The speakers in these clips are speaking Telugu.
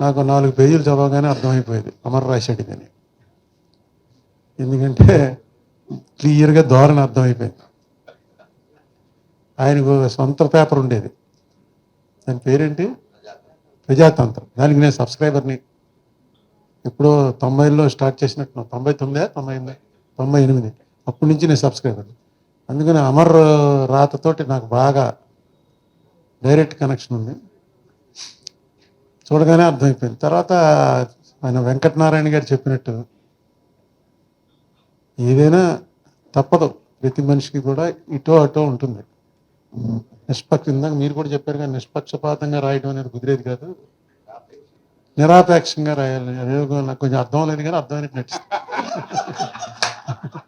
నాకు నాలుగు పేజీలు చదవగానే అర్థమైపోయేది. అమర్ రాశాడిదని ఎందుకంటే క్లియర్గా ధోరణి అర్థమైపోయింది. ఆయనకు సొంత పేపర్ ఉండేది. దాని పేరేంటి? ప్రజాతంత్రం. దానికి నేను సబ్స్క్రైబర్ని ఎప్పుడో తొంభైలో స్టార్ట్ చేసినట్టు తొంభై తొమ్మిదే? తొంభై ఎనిమిది? తొంభై ఎనిమిది. అప్పటి నుంచి నేను సబ్స్క్రైబర్. అందుకని అమర్ రాతతోటి నాకు బాగా డైరెక్ట్ కనెక్షన్ ఉంది. చూడగానే అర్థమైపోయింది. తర్వాత ఆయన వెంకటనారాయణ గారు చెప్పినట్టు ఏదైనా తప్పదు. ప్రతి మనిషికి కూడా ఇటో అటో ఉంటుంది. నిష్పక్ష ఇందాక మీరు కూడా చెప్పారు కానీ నిష్పక్షపాతంగా రాయడం అనేది కుదిరేది కాదు. నిరాపేక్షంగా రాయాలి. నాకు కొంచెం అర్థం లేదు కానీ అర్థమైనట్టు నటిస్తుంది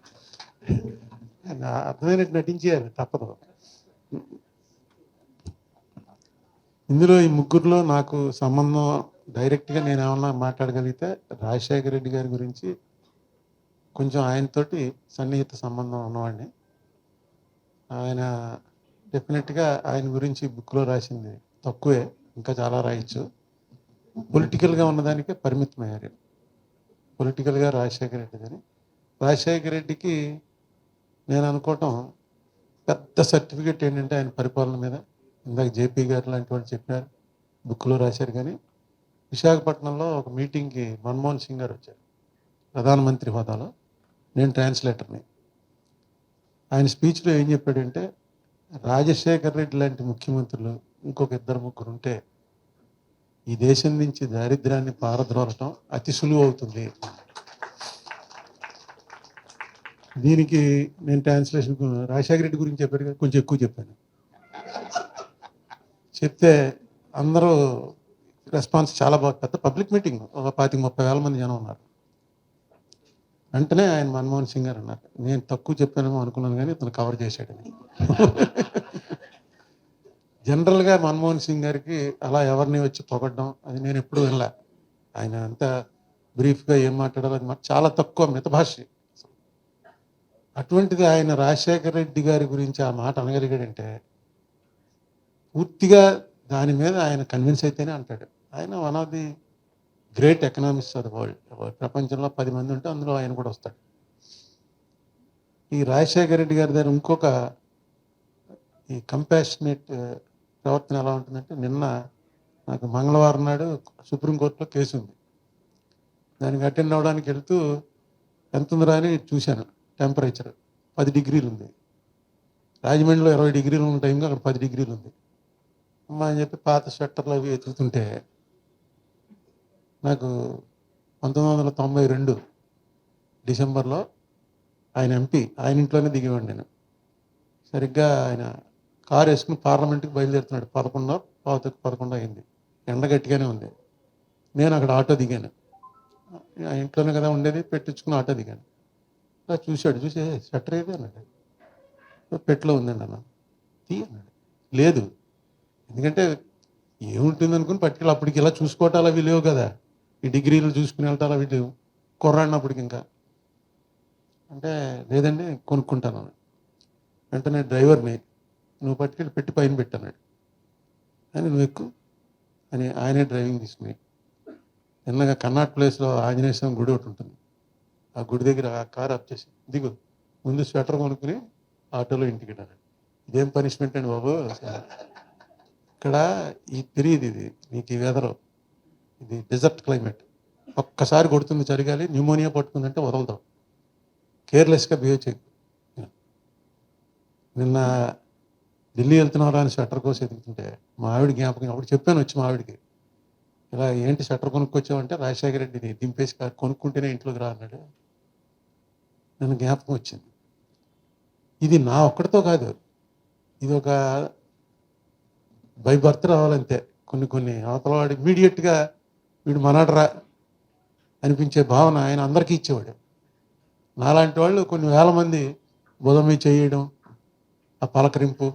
అర్థమైనట్టు నటించేయాలి తప్పదు. ఇందులో ఈ ముగ్గురులో నాకు సంబంధం డైరెక్ట్గా నేను ఏమన్నా మాట్లాడగలిగితే రాజశేఖర రెడ్డి గారి గురించి కొంచెం ఆయనతోటి సన్నిహిత సంబంధం ఉన్నవాడిని. ఆయన డెఫినెట్గా ఆయన గురించి బుక్లో రాసింది. తక్కువే ఇంకా చాలా రాయొచ్చు. పొలిటికల్గా ఉన్నదానికే పరిమితమయ్యారు పొలిటికల్గా రాజశేఖర రెడ్డి గారి. రాజశేఖర రెడ్డికి నేను అనుకోవటం పెద్ద సర్టిఫికేట్ ఏంటంటే ఆయన పరిపాలన మీద. ఇందాక జేపీ గారు లాంటి వాళ్ళు చెప్పారు బుక్లో రాశారు కానీ విశాఖపట్నంలో ఒక మీటింగ్కి మన్మోహన్ సింగ్ గారు వచ్చారు ప్రధానమంత్రి హోదాలో. నేను ట్రాన్స్లేటర్ని. ఆయన స్పీచ్లో ఏం చెప్పాడంటే రాజశేఖర్ రెడ్డి లాంటి ముఖ్యమంత్రులు ఇంకొక ఇద్దరు ముగ్గురు ఉంటే ఈ దేశం నుంచి దారిద్ర్యాన్ని పారద్రోలటం అతి సులువు అవుతుంది. దీనికి నేను ట్రాన్స్లేషన్ రాజశేఖర రెడ్డి గురించి చెప్పాడు కొంచెం ఎక్కువ చెప్పాను. చెప్తే అందరూ రెస్పాన్స్ చాలా బాగా పెద్ద పబ్లిక్ మీటింగ్. ఒక పాతిక ముప్పై వేల మంది జనం ఉన్నారు. వెంటనే ఆయన మన్మోహన్ సింగ్ గారు అన్నారు. నేను తక్కువ చెప్పానేమో అనుకున్నాను కానీ ఇతను కవర్ చేశాడని జనరల్గా మన్మోహన్ సింగ్ గారికి అలా ఎవరిని వచ్చి పొగడ్డం అది నేను ఎప్పుడూ వినలే. ఆయన అంతా బ్రీఫ్గా ఏం మాట్లాడాలో అది చాలా తక్కువ మితభాష అటువంటిది ఆయన రాజశేఖర రెడ్డి గారి గురించి ఆ మాట అనగలిగాడంటే పూర్తిగా దాని మీద ఆయన కన్విన్స్ అయితేనే అంటాడు. ఆయన one of the great economics of the world ప్రపంచంలో పది మంది ఉంటే అందులో ఆయన కూడా వస్తాడు. ఈ రాజశేఖర రెడ్డి గారి దగ్గర ఇంకొక ఈ కంపాషనేట్ uh, ప్రవర్తన ఎలా ఉంటుందంటే నిన్న నాకు మంగళవారం నాడు సుప్రీంకోర్టులో కేసు ఉంది. దానికి అటెండ్ అవ్వడానికి వెళ్తూ ఎంత ఉందిరా అని చూశాను. టెంపరేచర్ పది డిగ్రీలు ఉంది. రాజమండ్రిలో ఇరవై డిగ్రీలు ఉన్న టైంకి అక్కడ పది డిగ్రీలు ఉంది. అమ్మా అని చెప్పి పాత స్వెట్టర్లు అవి వెతుకుతుంటే నాకు పంతొమ్మిది వందల తొంభై రెండు డిసెంబర్లో ఆయన ఎంపీ ఆయన ఇంట్లోనే దిగేవాడు నేను. సరిగ్గా ఆయన కారు వేసుకుని పార్లమెంట్కి బయలుదేరుతున్నాడు. పదకొండు పావుతకు పదకొండు అయింది. ఎండ గట్టిగానే ఉంది. నేను అక్కడ ఆటో దిగాను. ఆ ఇంట్లోనే కదా ఉండేది పెట్టించుకుని ఆటో దిగాను. అలా చూశాడు చూసే స్వెటర్ ఏది? అన్నాడు. పెట్లో ఉందండి అన్న. తీ అన్నాడు. లేదు ఎందుకంటే ఏముంటుంది అనుకుని పట్టుకెళ్ళి అప్పటికి ఇలా చూసుకోవటాలు అవి లేవు కదా. ఈ డిగ్రీలు చూసుకుని వెళ్తారు అవి లేవు. కుర్రాడినప్పటికి ఇంకా. అంటే లేదండి కొనుక్కుంటాను వెంటనే డ్రైవర్ని నువ్వు పట్టుకెళ్ళి పెట్టి పైన పెట్టాను అని నువ్వు ఎక్కువ అని ఆయనే డ్రైవింగ్ తీసుకుని నిన్నగా కర్ణాటక ప్లేస్లో ఆంజనేయ స్వామి గుడి ఒకటి ఉంటుంది. ఆ గుడి దగ్గర ఆ కారు అప్ చేసి దిగు ముందు స్వెటర్ కొనుక్కుని ఆటోలో ఇంటికి వెళ్ళాడు ఇదేం పనిష్మెంట్ అండి బాబు? ఇక్కడ ఈ తెలియదు ఇది మీకు ఈ వెదరు ఇది డెజర్ట్ క్లైమేట్ ఒక్కసారి కొడుతుంది చలిగాలి న్యూమోనియా పట్టుకుందంటే వదలదాం కేర్లెస్గా బిహేవ్ చేయదు నిన్న ఢిల్లీ వెళ్తున్నారా అని స్వెటర్ కోసం ఎదుగుతుంటే మా ఆవిడ జ్ఞాపకం అప్పుడు చెప్పాను వచ్చి మా ఆవిడకి. ఇలా ఏంటి స్వెటర్ కొనుక్కొచ్చామంటే రాజశేఖర రెడ్డిని దింపేసి కొనుక్కుంటేనే ఇంట్లోకి రా అన్నాడు. నన్ను జ్ఞాపకం వచ్చింది. ఇది నా ఒక్కడితో కాదు. ఇది ఒక బై బర్త్ రావాలంతే. కొన్ని కొన్ని అవతల వాడు ఇమీడియట్గా వీడు మనడరా అనిపించే భావన ఆయన అందరికీ ఇచ్చేవాడు. నాలాంటి వాళ్ళు కొన్ని వేల మంది బుధం చేయడం ఆ పలకరింపు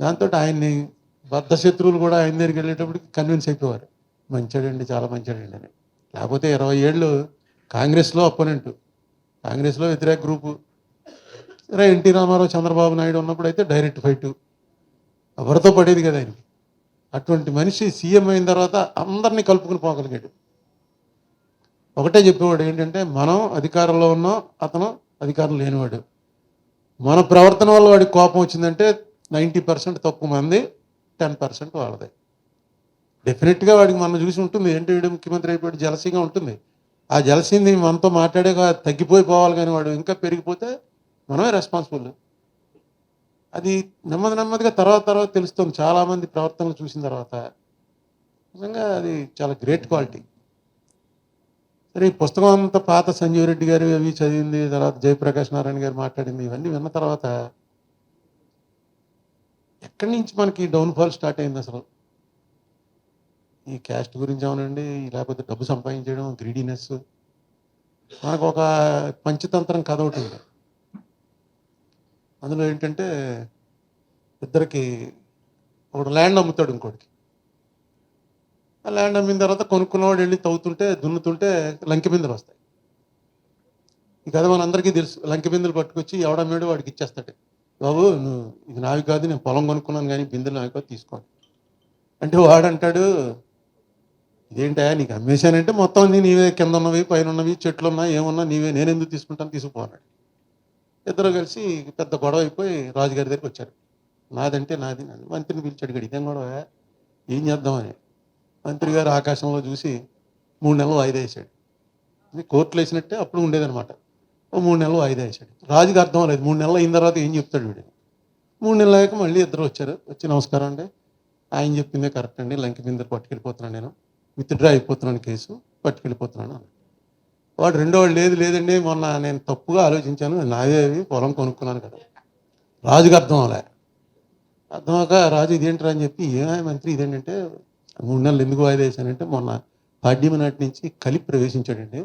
దాంతో ఆయన్ని బద్ధ శత్రువులు కూడా ఆయన దగ్గరికి వెళ్ళేటప్పటికి కన్విన్స్ అయిపోయారు మంచాడండి చాలా మంచాడండి అని. లేకపోతే ఇరవై ఏళ్ళు కాంగ్రెస్లో అపోనెంట్ కాంగ్రెస్లో వ్యతిరేక గ్రూపు సరే ఎన్టీ రామారావు చంద్రబాబు నాయుడు ఉన్నప్పుడు అయితే డైరెక్ట్ ఫైటు ఎవరితో పడేది కదా ఆయన అటువంటి మనిషి సీఎం అయిన తర్వాత అందరినీ కలుపుకుని పోగలిగాడు. ఒకటే చెప్పేవాడు ఏంటంటే మనం అధికారంలో ఉన్నాం అతను అధికారం లేనివాడు. మన ప్రవర్తన వల్ల వాడికి కోపం వచ్చిందంటే నైంటీ పర్సెంట్ తప్పు మంది టెన్ పర్సెంట్ వాళ్ళదే. డెఫినెట్గా వాడికి మనం చూసి ఉంటుంది. ఏంటి వీడు ముఖ్యమంత్రి అయిపోయాడు జలసీగా ఉంటుంది. ఆ జలసీని మనతో మాట్లాడే తగ్గిపోయి పోవాలి కానీ వాడు ఇంకా పెరిగిపోతే మనమే రెస్పాన్సిబుల్ అది నెమ్మది నెమ్మదిగా తర్వాత తర్వాత తెలుస్తుంది. చాలామంది ప్రవర్తనలు చూసిన తర్వాత నిజంగా అది చాలా గ్రేట్ క్వాలిటీ సరే ఈ పుస్తకం అంతా పాత సంజీవ్ రెడ్డి గారు అవి చదివింది తర్వాత జయప్రకాష్ నారాయణ గారు మాట్లాడింది ఇవన్నీ విన్న తర్వాత ఎక్కడి నుంచి మనకి డౌన్ఫాల్ స్టార్ట్ అయింది అసలు? ఈ క్యాస్ట్ గురించి అవునండి లేకపోతే డబ్బు సంపాదించడం గ్రీడీనెస్ మనకు ఒక పంచతంత్రం కథ ఒకటి ఉంది. అందులో ఏంటంటే ఇద్దరికి ఒకడు ల్యాండ్ అమ్ముతాడు ఇంకోటికి. ఆ ల్యాండ్ అమ్మిన తర్వాత కొనుక్కున్నవాడు వెళ్ళి తవ్వుతుంటే దున్నుతుంటే లంకెబిందెలు వస్తాయి. ఈ కథ మనందరికీ తెలుసు. లంకె బిందెలు పట్టుకొచ్చి ఎవడమ్మేడు వాడికి ఇచ్చేస్తాడు. బాబు నువ్వు ఇది నావి కాదు నేను పొలం కొనుక్కున్నాను కానీ బిందెలు నావి కాదు తీసుకోండి. అంటే వాడు అంటాడు ఇదేంటా నీకు అమ్మేశానంటే మొత్తం అన్నీ నీవే కింద ఉన్నవి పైన ఉన్నవి చెట్లు ఉన్నా ఏమున్నా నీవే నేను ఎందుకు తీసుకుంటాను తీసుకుపోనాడు ఇద్దరు కలిసి పెద్ద గొడవ అయిపోయి రాజుగారి దగ్గరికి వచ్చారు. నాదంటే నాది. నాది మంత్రిని పిలిచాడు గడి ఇదేం గొడవ? ఏం చేద్దామని మంత్రి గారు ఆకాశంలో చూసి మూడు నెలలు వాయిదా వేసాడు కోర్టులు వేసినట్టే అప్పుడు ఉండేదన్నమాట. మూడు నెలలు వాయిదా వేసాడు రాజుకి అర్థం లేదు మూడు నెలలు అయిన తర్వాత ఏం చెప్తాడు వీడు? మూడు నెలలు అయ్యాక మళ్ళీ ఇద్దరు వచ్చారు. వచ్చి నమస్కారం అండి. ఆయన చెప్పిందే కరెక్ట్ అండి. లంక మీద పట్టుకెళ్ళిపోతున్నాను నేను. విత్డ్రా అయిపోతున్నాను కేసు. పట్టుకెళ్ళిపోతున్నాను అన్నాడు. వాడు రెండో వాడు లేదు లేదండి మొన్న నేను తప్పుగా ఆలోచించాను నాదేవి పొలం కొనుక్కున్నాను కదా. రాజుకి అర్థం అవలే అర్థం అవక రాజు ఇదేంట్రా అని చెప్పి ఏమైనా మంత్రి ఇదేంటంటే మూడు నెలలు ఎందుకు వాయిదా వేశానంటే మొన్న పాడ్యమ నాటి నుంచి కలిపి ప్రవేశించాడండి.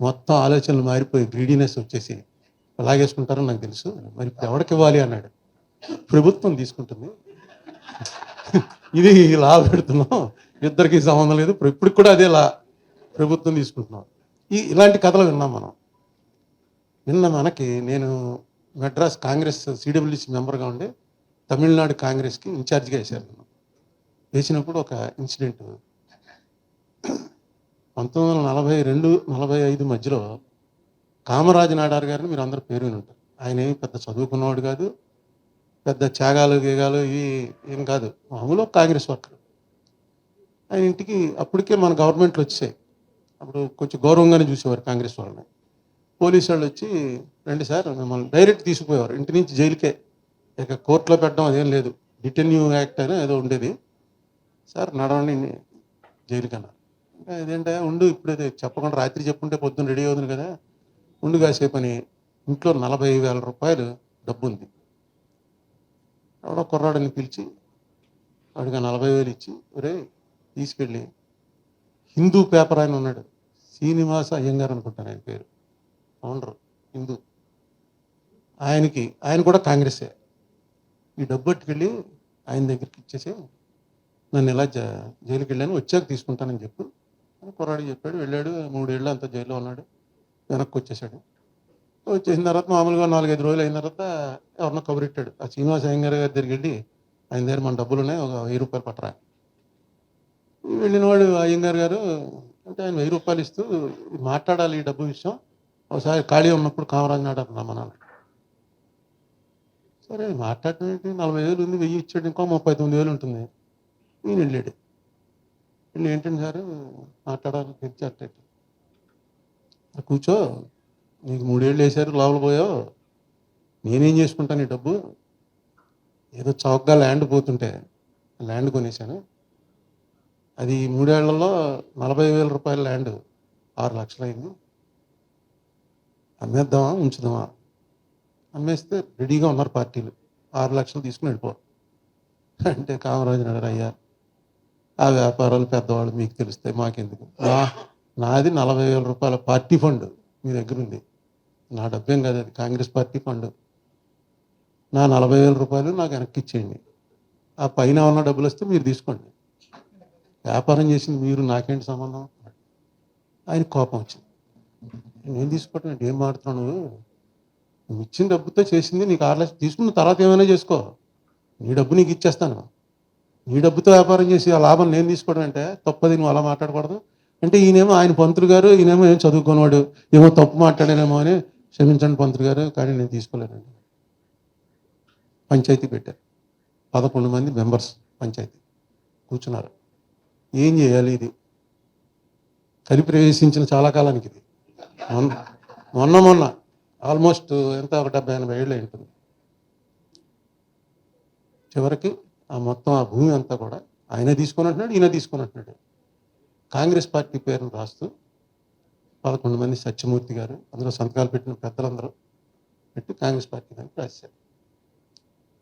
మొత్తం ఆలోచనలు మారిపోయి గ్రీడీనెస్ వచ్చేసి లాగేసుకుంటారని నాకు తెలుసు. మరి ఇప్పుడు ఎవరికి ఇవ్వాలి అన్నాడు. ప్రభుత్వం తీసుకుంటుంది. ఇది లా పెడుతున్నాం. ఇద్దరికి సంబంధం లేదు. ఇప్పుడు కూడా అదే లా ప్రభుత్వం తీసుకుంటున్నాం. ఈ ఇలాంటి కథలు విన్నాం మనం. విన్న మనకి నేను మెడ్రాస్ కాంగ్రెస్ సిడబ్ల్యూసి మెంబర్గా ఉండి తమిళనాడు కాంగ్రెస్కి ఇన్ఛార్జిగా వేశాను నేను వేసినప్పుడు ఒక ఇన్సిడెంట్. పంతొమ్మిది వందల నలభై రెండు నలభై ఐదు మధ్యలో కామరాజు నాడార్ గారిని మీరు అందరూ పేరు విని ఉంటారు ఆయన ఏమి పెద్ద చదువుకున్నవాడు కాదు పెద్ద త్యాగాలు గీగాలు ఇవి ఏం కాదు. మామూలు కాంగ్రెస్ వర్కర్. ఆయన ఇంటికి అప్పటికే మన గవర్నమెంట్లు వచ్చాయి అప్పుడు కొంచెం గౌరవంగానే చూసేవారు కాంగ్రెస్ వాళ్ళని. పోలీసు వాళ్ళు వచ్చి రండి సార్ మిమ్మల్ని డైరెక్ట్ తీసుకుపోయేవారు. ఇంటి నుంచి జైలుకే. ఇక కోర్టులో పెట్టడం అదేం లేదు. డిటెన్యూ యాక్ట్ అని ఏదో ఉండేది. సార్ నడవండి జైలుకి అన్నారు. ఇంకా ఇదేంటే ఉండు ఇప్పుడైతే చెప్పకుండా రాత్రి చెప్పుంటే పొద్దున్న రెడీ అవుతుంది కదా. ఉండు కాసేపు అని ఇంట్లో నలభై వేల రూపాయలు డబ్బు ఉంది ఎవడో కుర్రాడని పిలిచి వాడికి నలభై వేలు ఇచ్చి ఒరే తీసుకెళ్ళి హిందూ పేపర్ ఆయన ఉన్నాడు. శ్రీనివాస అయ్యంగారు అనుకుంటాను ఆయన పేరు. ఫౌండర్ హిందూ. ఆయనకి ఆయన కూడా కాంగ్రెసే. ఈ డబ్బు పట్టుకెళ్ళి ఆయన దగ్గరికి ఇచ్చేసి నన్ను ఇలా జ జైలుకి వెళ్ళాను వచ్చాక తీసుకుంటానని చెప్పు అని కుర్రాడు చెప్పాడు. వెళ్ళాడు మూడేళ్ళు అంతా జైల్లో ఉన్నాడు. వెనక్కి వచ్చేసాడు వచ్చేసిన తర్వాత మామూలుగా నాలుగైదు రోజులు అయిన తర్వాత ఎవరినో కబురెట్టాడు. ఆ శ్రీనివాస అయ్యంగారు గారి దగ్గరికి వెళ్ళి ఆయన దగ్గర మన డబ్బులు ఉన్నాయి ఒక వెయ్యి రూపాయలు పట్టరా. వెళ్ళిన వాడు అయ్యంగారు గారు అంటే ఆయన వెయ్యి రూపాయలు ఇస్తూ మాట్లాడాలి ఈ డబ్బు విషయం. ఒకసారి ఖాళీ ఉన్నప్పుడు కామరాజ్ నాడు రమ్మన్నాడు సరే మాట్లాడటానికి నలభై వేలు ఉంది వెయ్యి ఇచ్చాడు ఇంకో ముప్పై తొమ్మిది వేలు ఉంటుంది. నేను వెళ్ళాడు. వెళ్ళి ఏంటండి సార్? మాట్లాడాలి తెచ్చి కూర్చో. నీకు మూడేళ్ళు వేసారు లోపల పోయావు. నేనేం చేసుకుంటాను ఈ డబ్బు? ఏదో చౌకగా ల్యాండ్ పోతుంటే ల్యాండ్ కొనేసాను అది మూడేళ్ళలో నలభై వేల రూపాయల ల్యాండ్ ఆరు లక్షలైంది అమ్మేద్దామా ఉంచుదామా? అమ్మేస్తే రెడీగా ఉన్నారు పార్టీలు. ఆరు లక్షలు తీసుకుని వెళ్ళిపో అంటే కామరాజు నగర్ అయ్యా ఆ వ్యాపారాలు పెద్దవాళ్ళు మీకు తెలుస్తాయి మాకెందుకు? నాది నలభై వేల రూపాయల పార్టీ ఫండ్ మీ దగ్గర ఉంది. నా డబ్బేం కాదు అది కాంగ్రెస్ పార్టీ ఫండ్. నా నలభై వేల రూపాయలు నాకు వెనక్కి ఇచ్చేయండి. ఆ పైన ఉన్న డబ్బులు వస్తే మీరు తీసుకోండి. వ్యాపారం చేసింది మీరు నాకేంటి సంబంధం? ఆయన కోపం వచ్చింది. నేను తీసుకోవటం ఏంటి? ఏం మాడుతున్నాను నువ్వు నువ్వు ఇచ్చిన డబ్బుతో చేసింది నీకు ఆరు లక్షలు తీసుకున్న తర్వాత ఏమైనా చేసుకో. నీ డబ్బు నీకు ఇచ్చేస్తాను. నీ డబ్బుతో వ్యాపారం చేసి ఆ లాభం నేను తీసుకోవడం అంటే తప్పది నువ్వు అలా మాట్లాడకూడదు. అంటే ఈయనేమో ఆయన పంతులు గారు ఈయనేమో ఏం చదువుకున్నవాడు ఏమో తప్పు మాట్లాడానేమో అని క్షమించండి పంతులు గారు కానీ నేను తీసుకోలేనండి. పంచాయతీ పెట్టారు. పదకొండు మంది మెంబర్స్ పంచాయతీ కూర్చున్నారు. ఏం చేయాలి ఇది? కలిపి ప్రవేశించిన చాలా కాలానికి ఇది. మొన్న మొన్న మొన్న ఆల్మోస్ట్ ఎంత ఒక డెబ్బై ఎనభై ఏళ్ళు ఉంటుంది చివరికి ఆ మొత్తం ఆ భూమి అంతా కూడా ఆయన తీసుకొని అంటున్నాడు ఈయన తీసుకొని అంటున్నాడు. కాంగ్రెస్ పార్టీ పేరును రాస్తూ పదకొండు మంది సత్యమూర్తి గారు అందులో సంతకాలు పెట్టిన పెద్దలందరూ పెట్టి కాంగ్రెస్ పార్టీ దానికి రాశారు.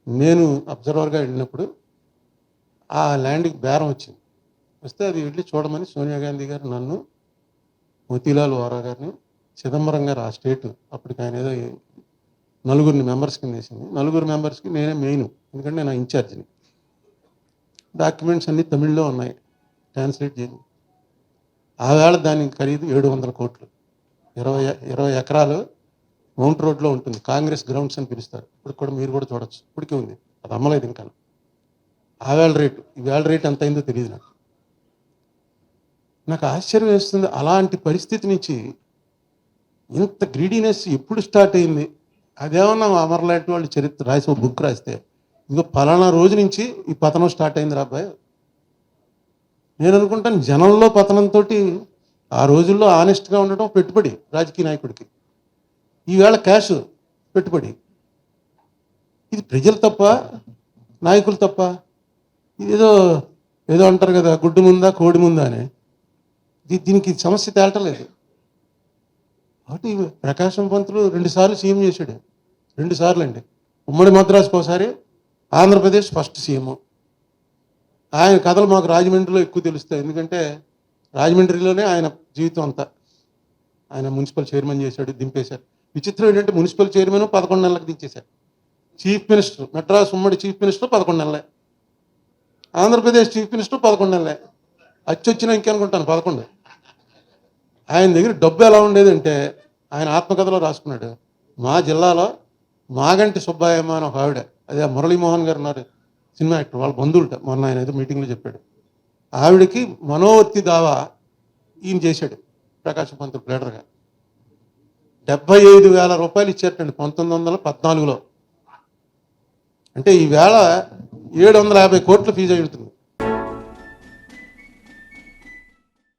నేను అబ్జర్వర్గా వెళ్ళినప్పుడు ఆ ల్యాండ్కి బేరం వచ్చింది. వస్తే అది వెళ్ళి చూడమని సోనియా గాంధీ గారు నన్ను మోతీలాల్ వోరా గారిని చిదంబరం గారు ఆ స్టేట్ అప్పటికి ఆయన ఏదో నలుగురిని మెంబర్స్ కింద వేసింది. నలుగురు మెంబర్స్కి నేనే మెయిన్ ఎందుకంటే నేను ఇన్ఛార్జిని. డాక్యుమెంట్స్ అన్నీ తమిళ్ళో ఉన్నాయి. ట్రాన్స్లేట్ చేయండి. ఆవేళ దాని ఖరీదు ఏడు వందల కోట్లు. ఇరవై ఇరవై ఎకరాలు మౌంట్ రోడ్లో ఉంటుంది. కాంగ్రెస్ గ్రౌండ్స్ అని పిలుస్తారు. ఇప్పుడు కూడా మీరు కూడా చూడొచ్చు. ఇప్పటికే ఉంది. అది అమ్మలేదు ఇంకా. ఆవేళ రేటు. ఈ వేళ రేటు ఎంత అయిందో తెలియదు నాకు. నాకు ఆశ్చర్యం వేస్తుంది. అలాంటి పరిస్థితి నుంచి ఇంత గ్రీడీనెస్ ఎప్పుడు స్టార్ట్ అయింది? అదేమన్నా అమర్లాంటి వాళ్ళు చరిత్ర రాసి బుక్ రాస్తే ఇంకో పలానా రోజు నుంచి ఈ పతనం స్టార్ట్ అయింది రా అబ్బాయి. నేను అనుకుంటాను జనంలో పతనంతో ఆ రోజుల్లో ఆనెస్ట్గా ఉండటం పెట్టుబడి రాజకీయ నాయకుడికి. ఈవేళ క్యాష్ పెట్టుబడి. ఇది ప్రజలు తప్ప నాయకులు తప్ప ఇదేదో ఏదో అంటారు కదా గుడ్డు ముందా కోడి ముందా అని. దీనికి సమస్య తేలటలేదు. కాబట్టి ప్రకాశం పంతులు రెండుసార్లు సీఎం చేశాడు. రెండు సార్లు అండి ఉమ్మడి మద్రాసుకు ఒకసారి ఆంధ్రప్రదేశ్ ఫస్ట్ సీఎం. ఆయన కథలు మాకు రాజమండ్రిలో ఎక్కువ తెలుస్తాయి. ఎందుకంటే రాజమండ్రిలోనే ఆయన జీవితం అంతా. ఆయన మున్సిపల్ చైర్మన్ చేశాడు దింపేశారు. విచిత్రం ఏంటంటే మున్సిపల్ చైర్మన్ పదకొండు నెలలకు దించేశారు. చీఫ్ మినిస్టర్ మెడ్రాస్ ఉమ్మడి చీఫ్ మినిస్టర్ పదకొండు నెలలే. ఆంధ్రప్రదేశ్ చీఫ్ మినిస్టర్ పదకొండు నెలలే. అచ్చి అచ్చొచ్చిన ఇంకనుకుంటాను పదకొండు. ఆయన దగ్గర డబ్బు ఎలా ఉండేదంటే ఆయన ఆత్మకథలో రాసుకున్నాడు. మా జిల్లాలో మాగంటి సుబ్బాయమ్మ అని ఒక ఆవిడ అదే మురళీమోహన్ గారు ఉన్నారు సినిమా యాక్టర్ వాళ్ళ బంధువులట మొన్న ఆయన ఏదో మీటింగ్లో చెప్పాడు. ఆవిడకి మనోవర్తి దావా ఈయన చేశాడు ప్రకాశం పంతులు ప్లేడర్గా డెబ్బై ఐదు వేల రూపాయలు ఇచ్చారటండి పంతొమ్మిది వందల పద్నాలుగులో. అంటే ఈవేళ ఏడు వందల యాభై కోట్ల ఫీజు అయి ఉంటుంది.